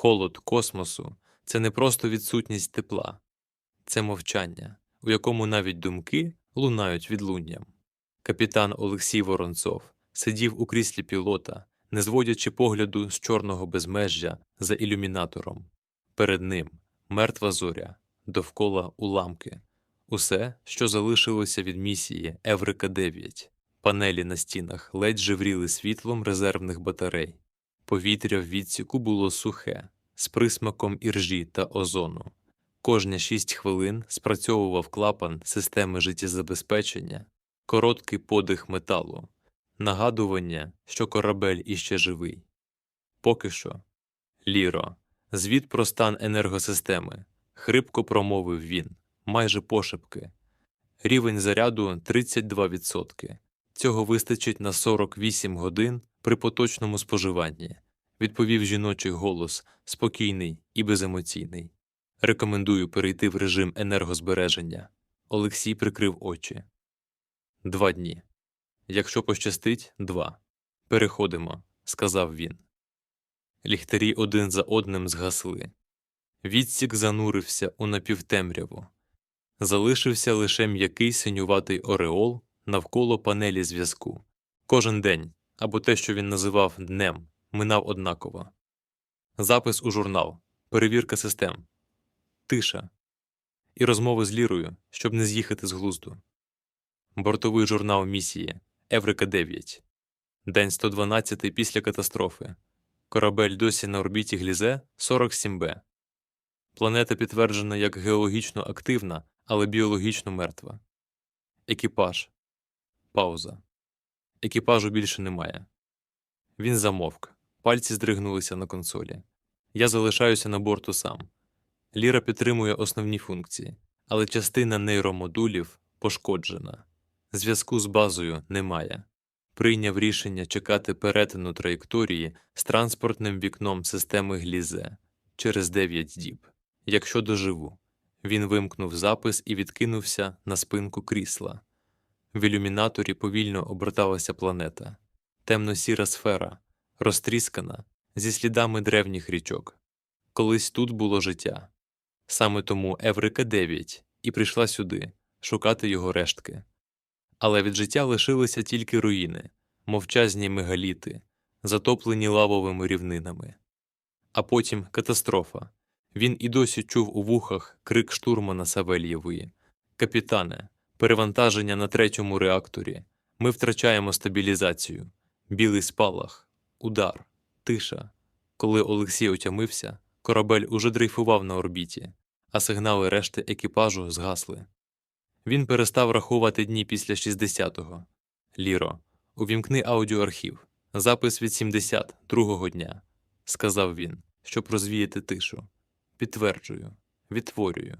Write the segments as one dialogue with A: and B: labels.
A: Холод космосу це не просто відсутність тепла, це мовчання, у якому навіть думки лунають відлунням. Капітан Олексій Воронцов сидів у кріслі пілота, не зводячи погляду з чорного безмежжя за ілюмінатором. Перед ним мертва зоря, довкола уламки, усе, що залишилося від місії Еврика 9 Панелі на стінах ледь живріли світлом резервних батарей. Повітря в відсіку було сухе, з присмаком іржі та озону. Кожні шість хвилин спрацьовував клапан системи життєзабезпечення, короткий подих металу, нагадування, що корабель іще живий. Поки що. Ліро, звіт про стан енергосистеми, хрипко промовив він, майже пошепки. Рівень заряду 32%. Цього вистачить на 48 годин при поточному споживанні, відповів жіночий голос, спокійний і беземоційний. Рекомендую перейти в режим енергозбереження. Олексій прикрив очі. Два дні. Якщо пощастить, два. Переходимо, сказав він. Ліхтарі один за одним згасли. Відсік занурився у напівтемряву. Залишився лише м'який синюватий ореол навколо панелі зв'язку. Кожен день, або те, що він називав днем, минав однаково. Запис у журнал, перевірка систем, тиша і розмови з Лірою, щоб не з'їхати з глузду. Бортовий журнал місії Еврика 9. День 112 після катастрофи. Корабель досі на орбіті Глізе 47Б. Планета підтверджена як геологічно активна, але біологічно мертва. Екіпаж. Пауза. Екіпажу більше немає. Він замовк. Пальці здригнулися на консолі. Я залишаюся на борту сам. Ліра підтримує основні функції, але частина нейромодулів пошкоджена. Зв'язку з базою немає. Прийняв рішення чекати перетину траєкторії з транспортним вікном системи Глізе через 9 діб. Якщо доживу. Він вимкнув запис і відкинувся на спинку крісла. В ілюмінаторі повільно оберталася планета, темно-сіра сфера, розтріскана зі слідами древніх річок. Колись тут було життя. Саме тому Еврика 9 і прийшла сюди шукати його рештки. Але від життя лишилися тільки руїни, мовчазні мегаліти, затоплені лавовими рівнинами. А потім катастрофа. Він і досі чув у вухах крик штурмана Савельєвої Капітане, перевантаження на третьому реакторі. Ми втрачаємо стабілізацію. Білий спалах, удар, тиша. Коли Олексій отямився, корабель уже дрейфував на орбіті, а сигнали решти екіпажу згасли. Він перестав рахувати дні після 60-го. Ліро, увімкни аудіоархів. Запис від 72-го дня, сказав він, щоб розвіяти тишу. Підтверджую, відтворюю.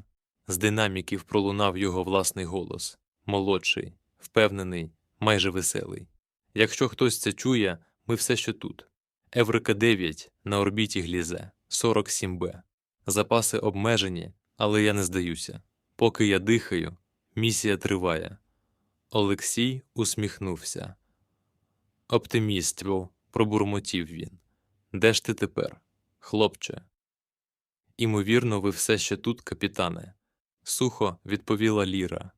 A: З динаміків пролунав його власний голос молодший, впевнений, майже веселий. Якщо хтось це чує, ми все ще тут. Еврика 9 на орбіті Глізе, 47Б. Запаси обмежені, але я не здаюся. Поки я дихаю, місія триває. Олексій усміхнувся. Оптиміство, пробурмотів він. Де ж ти тепер, хлопче? Імовірно, ви все ще тут, капітане, сухо відповіла Ліра.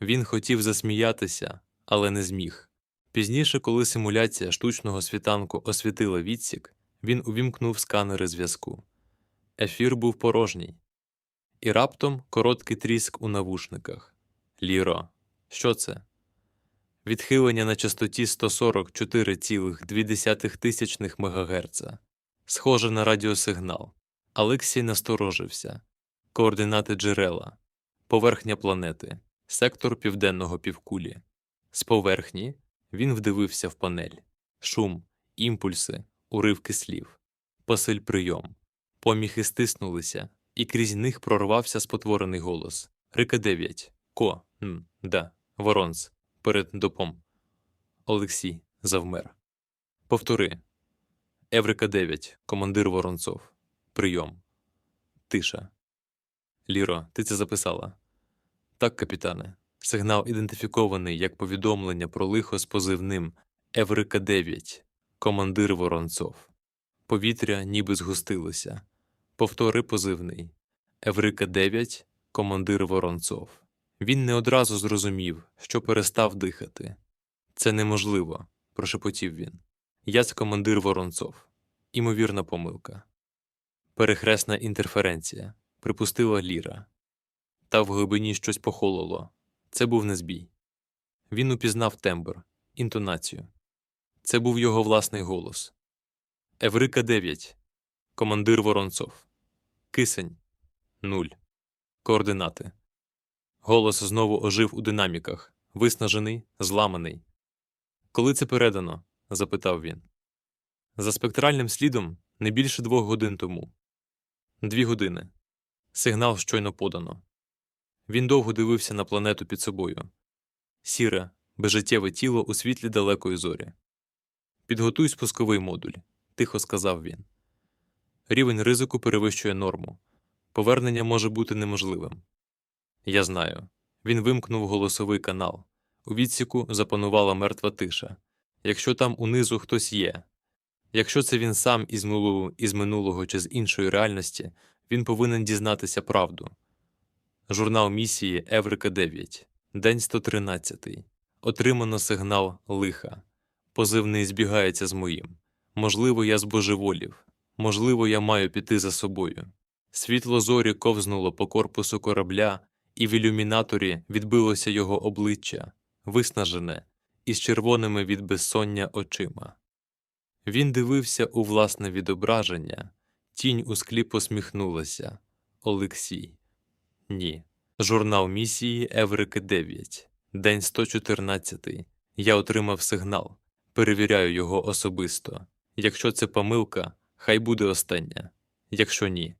A: Він хотів засміятися, але не зміг. Пізніше, коли симуляція штучного світанку освітила відсік, він увімкнув сканери зв'язку. Ефір був порожній. І раптом короткий тріск у навушниках. Ліро, що це? Відхилення на частоті 144,2 тисячних МГц. Схоже на радіосигнал. Алексій насторожився. Координати джерела, поверхня планети, сектор південного півкулі. З поверхні він вдивився в панель, шум, імпульси, уривки слів, посиль прийом. Поміхи стиснулися, і крізь них прорвався спотворений голос Рика 9. Ко, м, да, Воронц, перед допом. Олексій завмер. Повтори. Еврика 9, командир Воронцов. Прийом. Тиша. Ліро, ти це записала? Так, капітане. Сигнал ідентифікований як повідомлення про лихо з позивним Еврика 9, командир Воронцов. Повітря ніби згустилося. Повтори позивний. Еврика 9, командир Воронцов. Він не одразу зрозумів, що перестав дихати. Це неможливо, прошепотів він. Я це командир Воронцов. Імовірна помилка. Перехресна інтерференція, припустила Ліра. Та в глибині щось похололо. Це був не збій. Він упізнав тембр, інтонацію. Це був його власний голос. Еврика 9. Командир Воронцов. Кисень. Нуль. Координати. Голос знову ожив у динаміках, виснажений, зламаний. Коли це передано? запитав він. За спектральним слідом не більше двох годин тому. Дві години. Сигнал щойно подано. Він довго дивився на планету під собою. Сіре, безжиттєве тіло у світлі далекої зорі. Підготуй спусковий модуль, тихо сказав він. Рівень ризику перевищує норму. Повернення може бути неможливим. Я знаю. Він вимкнув голосовий канал. У відсіку запанувала мертва тиша. Якщо там унизу хтось є, якщо це він сам із минулого, із минулого чи з іншої реальності, він повинен дізнатися правду. Журнал місії Еврика 9, день 113. Отримано сигнал лиха. Позивний збігається з моїм. Можливо, я збожеволів. Можливо, я маю піти за собою. Світло зорі ковзнуло по корпусу корабля, і в ілюмінаторі відбилося його обличчя, виснажене, із червоними від безсоння очима. Він дивився у власне відображення, тінь у склі посміхнулася. Олексій. Ні. Журнал місії Еврики 9. День 114. Я отримав сигнал. Перевіряю його особисто. Якщо це помилка, хай буде остання. Якщо ні.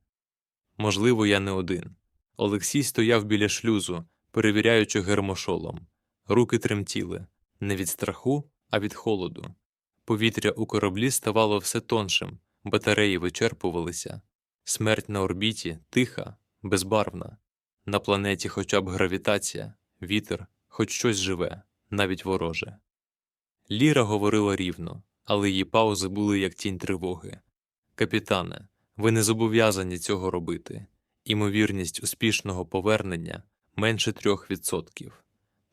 A: Можливо, я не один. Олексій стояв біля шлюзу, перевіряючи гермошолом. Руки тремтіли не від страху, а від холоду. Повітря у кораблі ставало все тоншим, батареї вичерпувалися. Смерть на орбіті тиха, безбарвна. На планеті хоча б гравітація, вітер, хоч щось живе, навіть вороже. Ліра говорила рівно, але її паузи були як тінь тривоги. Капітане, ви не зобов'язані цього робити. Імовірність успішного повернення менше трьох відсотків.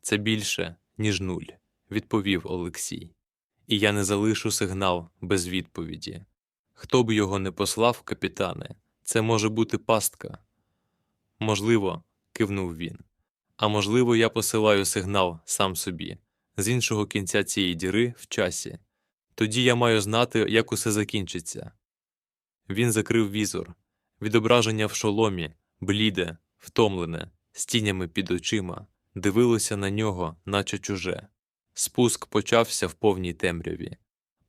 A: Це більше, ніж нуль, відповів Олексій. І я не залишу сигнал без відповіді. Хто б його не послав, капітане, це може бути пастка. Можливо, кивнув він. А можливо, я посилаю сигнал сам собі, з іншого кінця цієї діри в часі. Тоді я маю знати, як усе закінчиться. Він закрив візор, відображення в шоломі, бліде, втомлене, з тінями під очима, дивилося на нього, наче чуже. Спуск почався в повній темряві.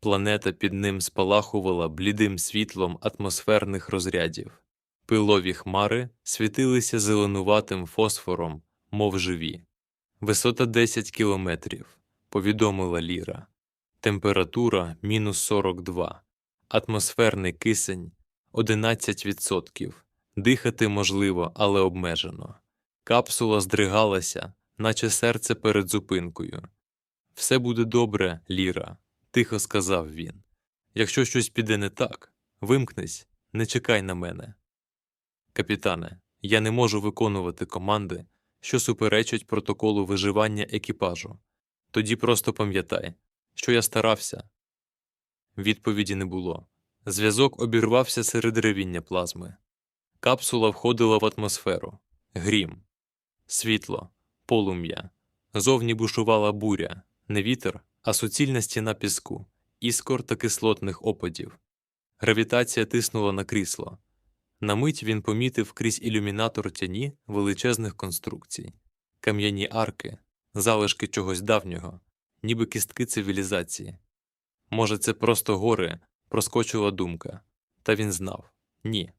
A: Планета під ним спалахувала блідим світлом атмосферних розрядів. Пилові хмари світилися зеленуватим фосфором, мов живі. Висота 10 кілометрів, повідомила Ліра. Температура мінус 42, атмосферний кисень 11%. Дихати можливо, але обмежено. Капсула здригалася, наче серце перед зупинкою. Все буде добре, Ліра, тихо сказав він. Якщо щось піде не так, вимкнись, не чекай на мене. Капітане, я не можу виконувати команди, що суперечать протоколу виживання екіпажу. Тоді просто пам'ятай, що я старався. Відповіді не було. Зв'язок обірвався серед ревіння плазми. Капсула входила в атмосферу. Грім, світло, полум'я. Зовні бушувала буря, не вітер, а суцільна стіна піску, іскор та кислотних опадів. Гравітація тиснула на крісло. На мить він помітив крізь ілюмінатор тяні величезних конструкцій, кам'яні арки, залишки чогось давнього, ніби кістки цивілізації. Може, це просто гори, проскочила думка, та він знав ні.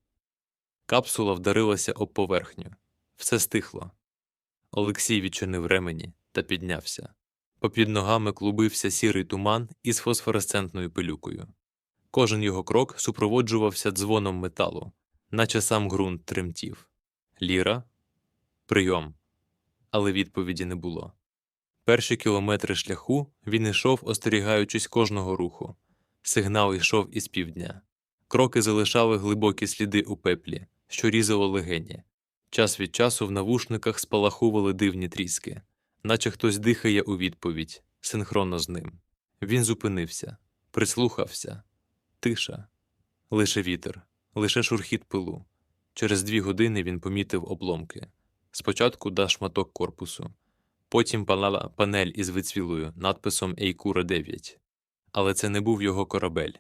A: Капсула вдарилася об поверхню. Все стихло. Олексій відчинив ремені та піднявся. Попід ногами клубився сірий туман із фосфоресцентною пилюкою. Кожен його крок супроводжувався дзвоном металу, наче сам ґрунт тремтів. Ліра? Прийом. Але відповіді не було. Перші кілометри шляху він йшов, остерігаючись кожного руху. Сигнал йшов із півдня. Кроки залишали глибокі сліди у пеплі, що різало легені. Час від часу в навушниках спалахували дивні тріски, наче хтось дихає у відповідь, синхронно з ним. Він зупинився, прислухався. Тиша. Лише вітер, лише шурхіт пилу. Через дві години він помітив обломки. Спочатку да шматок корпусу, потім палала панель із вицвілою надписом Ейкура 9. Але це не був його корабель.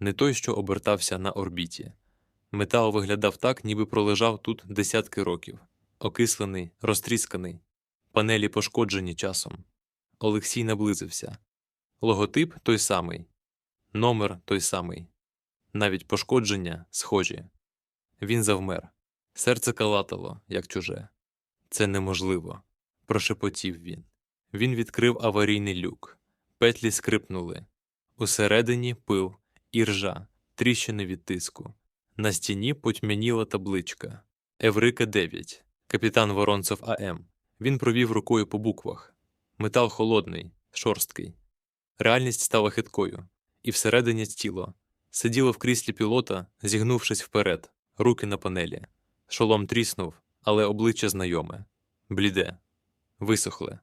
A: Не той, що обертався на орбіті. Метал виглядав так, ніби пролежав тут десятки років. Окислений, розтрісканий, панелі пошкоджені часом. Олексій наблизився. Логотип той самий, номер той самий, навіть пошкодження схожі. Він завмер. Серце калатало, як чуже. Це неможливо, прошепотів він. Він відкрив аварійний люк. Петлі скрипнули. Усередині пил, іржа, тріщини від тиску. На стіні потьмяніла табличка Еврика 9, капітан Воронцов АМ. Він провів рукою по буквах. Метал холодний, шорсткий. Реальність стала хиткою, і всередині тіло. Сиділо в кріслі пілота, зігнувшись вперед, руки на панелі. Шолом тріснув, але обличчя знайоме, бліде, висохле.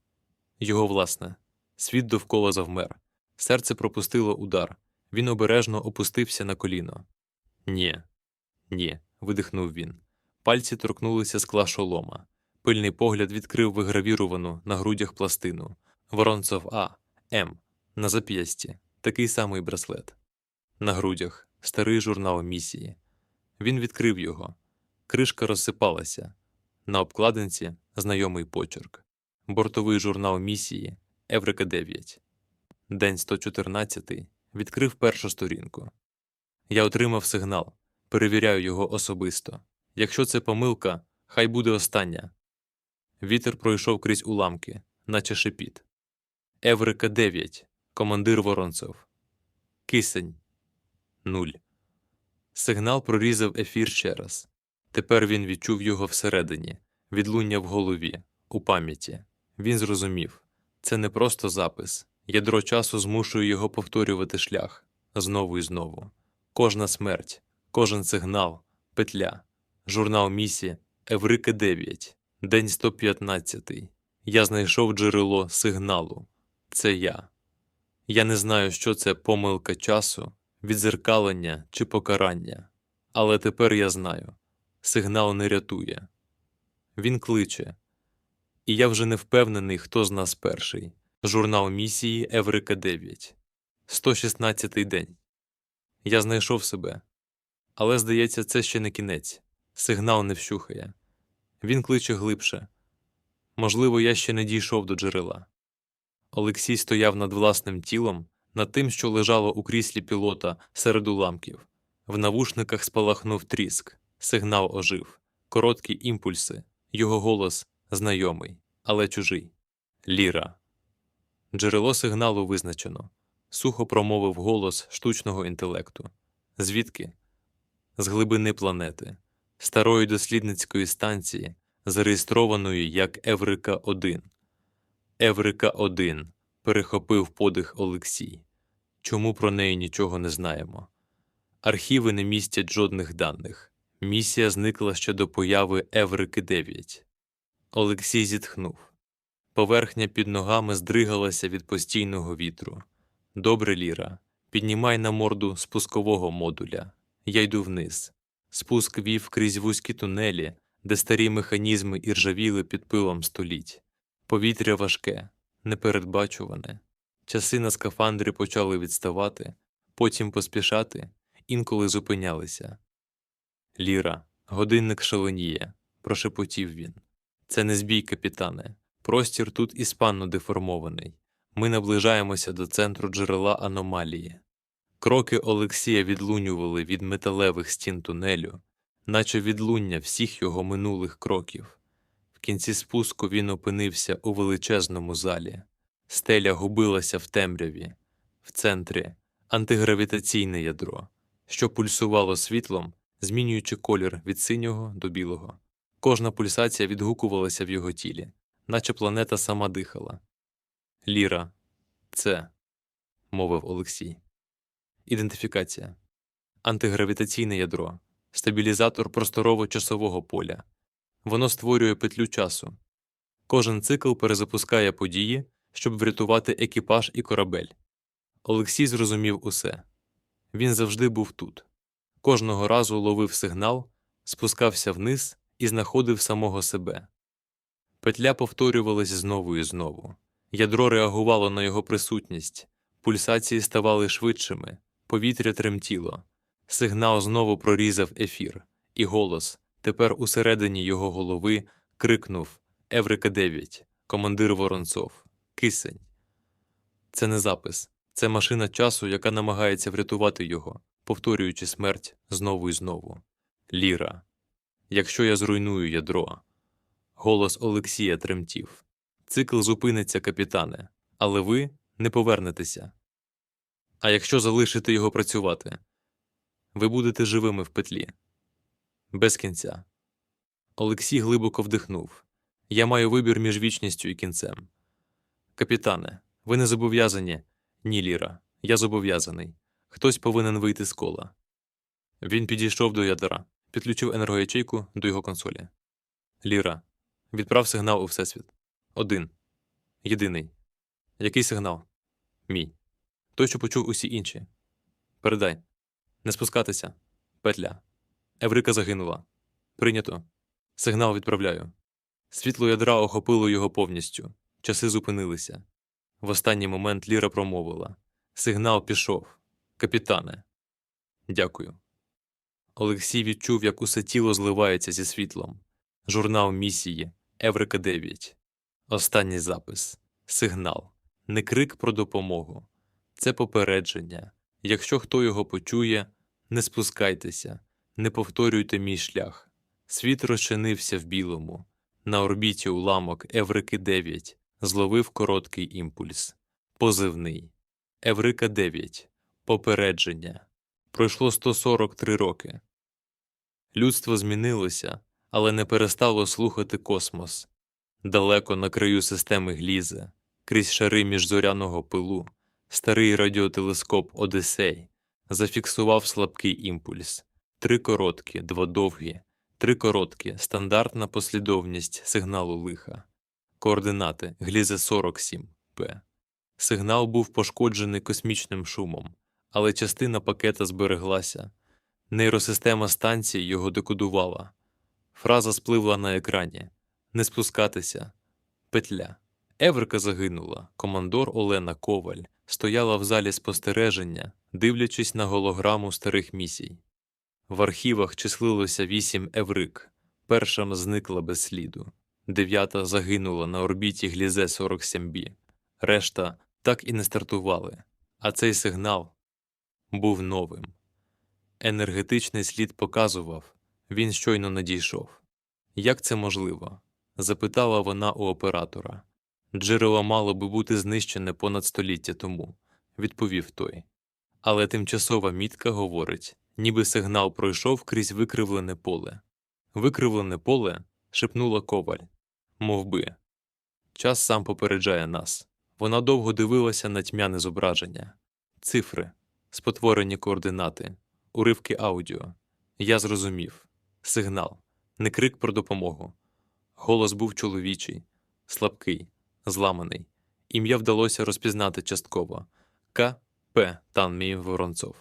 A: Його власне. Світ довкола завмер. Серце пропустило удар. Він обережно опустився на коліно. Ні, ні, видихнув він. Пальці торкнулися скла шолома. Пильний погляд відкрив вигравіровану на грудях пластину. Воронцов А. М. На зап'ясті. Такий самий браслет. На грудях старий журнал місії. Він відкрив його. Кришка розсипалася. На обкладинці знайомий почерк. Бортовий журнал місії Еврика 9. День 114 відкрив першу сторінку. Я отримав сигнал. Перевіряю його особисто. Якщо це помилка, хай буде остання. Вітер пройшов крізь уламки, наче шепіт. Еврика 9. Командир Воронцов. Кисень. Нуль. Сигнал прорізав ефір ще раз. Тепер він відчув його всередині, відлуння в голові, у пам'яті. Він зрозумів це не просто запис. Ядро часу змушує його повторювати шлях знову і знову. Кожна смерть, кожен сигнал, петля, журнал місії Еврика 9, день 115. Я знайшов джерело сигналу. Це я. Я не знаю, що це помилка часу, відзеркалення чи покарання. Але тепер я знаю сигнал не рятує. Він кличе. І я вже не впевнений, хто з нас перший. Журнал місії Еврика 9. 116-й день. Я знайшов себе. Але, здається, це ще не кінець. Сигнал не вщухає. Він кличе глибше. Можливо, я ще не дійшов до джерела. Олексій стояв над власним тілом, над тим, що лежало у кріслі пілота серед уламків. В навушниках спалахнув тріск, сигнал ожив, короткі імпульси, його голос знайомий, але чужий. Ліра. Джерело сигналу визначено. Сухо промовив голос штучного інтелекту. Звідки? З глибини планети, старої дослідницької станції, зареєстрованої як Еврика 1. Еврика 1 перехопив подих Олексій. Чому про неї нічого не знаємо? Архіви не містять жодних даних. Місія зникла ще до появи Еврики 9. Олексій зітхнув. Поверхня під ногами здригалася від постійного вітру. Добре, Ліра, піднімай на морду спускового модуля. Я йду вниз. Спуск вів крізь вузькі тунелі, де старі механізми іржавіли під пилом століть. Повітря важке, непередбачуване. Часи на скафандрі почали відставати, потім поспішати, інколи зупинялися. Ліра, годинник шаленіє, прошепотів він. Це не збій, капітане. Простір тут іспанно деформований. Ми наближаємося до центру джерела аномалії. Кроки Олексія відлунювали від металевих стін тунелю, наче відлуння всіх його минулих кроків. В кінці спуску він опинився у величезному залі. Стеля губилася в темряві, в центрі антигравітаційне ядро, що пульсувало світлом, змінюючи колір від синього до білого. Кожна пульсація відгукувалася в його тілі, наче планета сама дихала. Ліра, це, мовив Олексій. Ідентифікація. антигравітаційне ядро, стабілізатор просторово-часового поля. Воно створює петлю часу. Кожен цикл перезапускає події, щоб врятувати екіпаж і корабель. Олексій зрозумів усе. Він завжди був тут. Кожного разу ловив сигнал, спускався вниз і знаходив самого себе. Петля повторювалась знову і знову. Ядро реагувало на його присутність, пульсації ставали швидшими, повітря тремтіло. Сигнал знову прорізав ефір, і голос, тепер усередині його голови, крикнув Еврика 9, командир Воронцов, кисень. Це не запис, це машина часу, яка намагається врятувати його, повторюючи смерть знову і знову. Ліра. Якщо я зруйную ядро. Голос Олексія тремтів. Цикл зупиниться, капітане, але ви не повернетеся. А якщо залишите його працювати, ви будете живими в петлі. Без кінця. Олексій глибоко вдихнув. Я маю вибір між вічністю і кінцем. Капітане, ви не зобов'язані. Ні, Ліра, я зобов'язаний. Хтось повинен вийти з кола. Він підійшов до ядра, підключив енергоячейку до його консолі. Ліра, відправ сигнал у Всесвіт. Один. Єдиний. Який сигнал? Мій. Той, що почув усі інші. Передай. Не спускатися. Петля. Еврика загинула. Прийнято. Сигнал відправляю. Світло ядра охопило його повністю. Часи зупинилися. В останній момент Ліра промовила: Сигнал пішов. Капітане. Дякую. Олексій відчув, як усе тіло зливається зі світлом. Журнал місії Еврика 9. Останній запис. Сигнал. Не крик про допомогу. Це попередження. Якщо хто його почує, не спускайтеся, не повторюйте мій шлях. Світ розчинився в білому. На орбіті уламок Еврики 9 зловив короткий імпульс. Позивний. Еврика 9. Попередження. Пройшло 143 роки. Людство змінилося, але не перестало слухати космос. Далеко на краю системи Гліза, крізь шари міжзоряного пилу, старий радіотелескоп Одесей зафіксував слабкий імпульс. Три короткі, два довгі, три короткі, стандартна послідовність сигналу лиха. Координати Глізе 47 П. Сигнал був пошкоджений космічним шумом, але частина пакета збереглася. Нейросистема станції його декодувала. Фраза спливла на екрані Не спускатися. Петля. Еврика загинула. Командор Олена Коваль стояла в залі спостереження, дивлячись на голограму старих місій. В архівах числилося вісім еврик. Перша зникла без сліду. Дев'ята загинула на орбіті Глізе 47Б. Решта так і не стартували. А цей сигнал був новим. Енергетичний слід показував, він щойно надійшов. Як це можливо? запитала вона у оператора. Джерело мало би бути знищене понад століття тому, відповів той. Але тимчасова мітка говорить, ніби сигнал пройшов крізь викривлене поле. Викривлене поле, шепнула коваль. Мов би. Час сам попереджає нас. Вона довго дивилася на тьмяне зображення, цифри, спотворені координати, уривки аудіо. Я зрозумів сигнал, не крик про допомогу. Голос був чоловічий, слабкий, зламаний. Ім'я вдалося розпізнати частково К. П. Танмій Воронцов.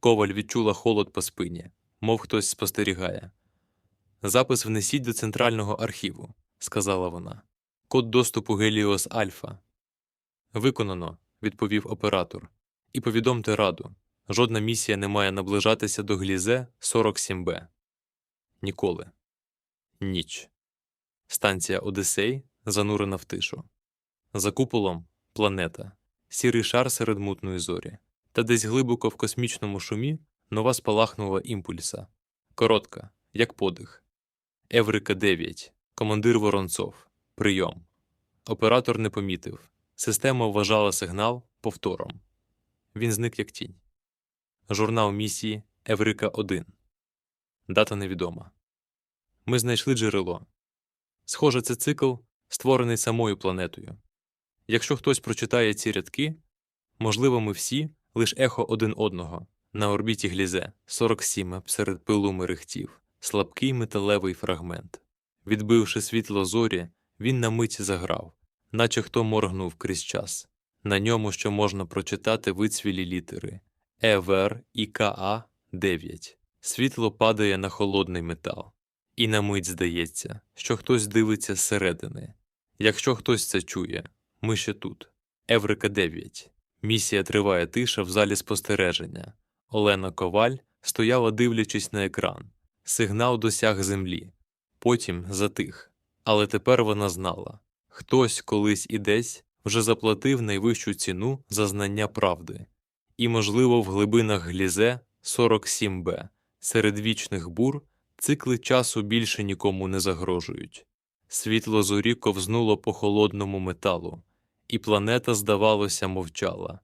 A: Коваль відчула холод по спині, мов хтось спостерігає. Запис внесіть до центрального архіву, сказала вона. Код доступу Геліос Альфа. Виконано, відповів оператор. І повідомте раду. Жодна місія не має наближатися до Глізе 47Б. Ніколи. Ніч. Станція Одесей занурена в тишу. За куполом планета, сірий шар серед мутної зорі. Та десь глибоко в космічному шумі нова спалахнула імпульса. Коротка, як подих. Еврика 9. Командир Воронцов. Прийом. Оператор не помітив. Система вважала сигнал повтором. Він зник як тінь. Журнал місії Еврика 1. Дата невідома. Ми знайшли джерело. Схоже, це цикл, створений самою планетою. Якщо хтось прочитає ці рядки, можливо, ми всі лиш ехо один одного, На орбіті Глізе 47 серед пилу мерехтів, слабкий металевий фрагмент. Відбивши світло зорі, він на мить заграв, наче хто моргнув крізь час. На ньому що можна прочитати вицвілі літери ЕВР і КА 9. Світло падає на холодний метал. І на мить здається, що хтось дивиться зсередини. Якщо хтось це чує, ми ще тут. Еврика 9. Місія триває тиша в залі спостереження. Олена Коваль стояла, дивлячись на екран. Сигнал досяг землі. Потім затих. Але тепер вона знала хтось колись і десь вже заплатив найвищу ціну за знання правди. І, можливо, в глибинах Глізе 47Б серед вічних бур цикли часу більше нікому не загрожують. Світло зорі ковзнуло по холодному металу, і планета, здавалося, мовчала,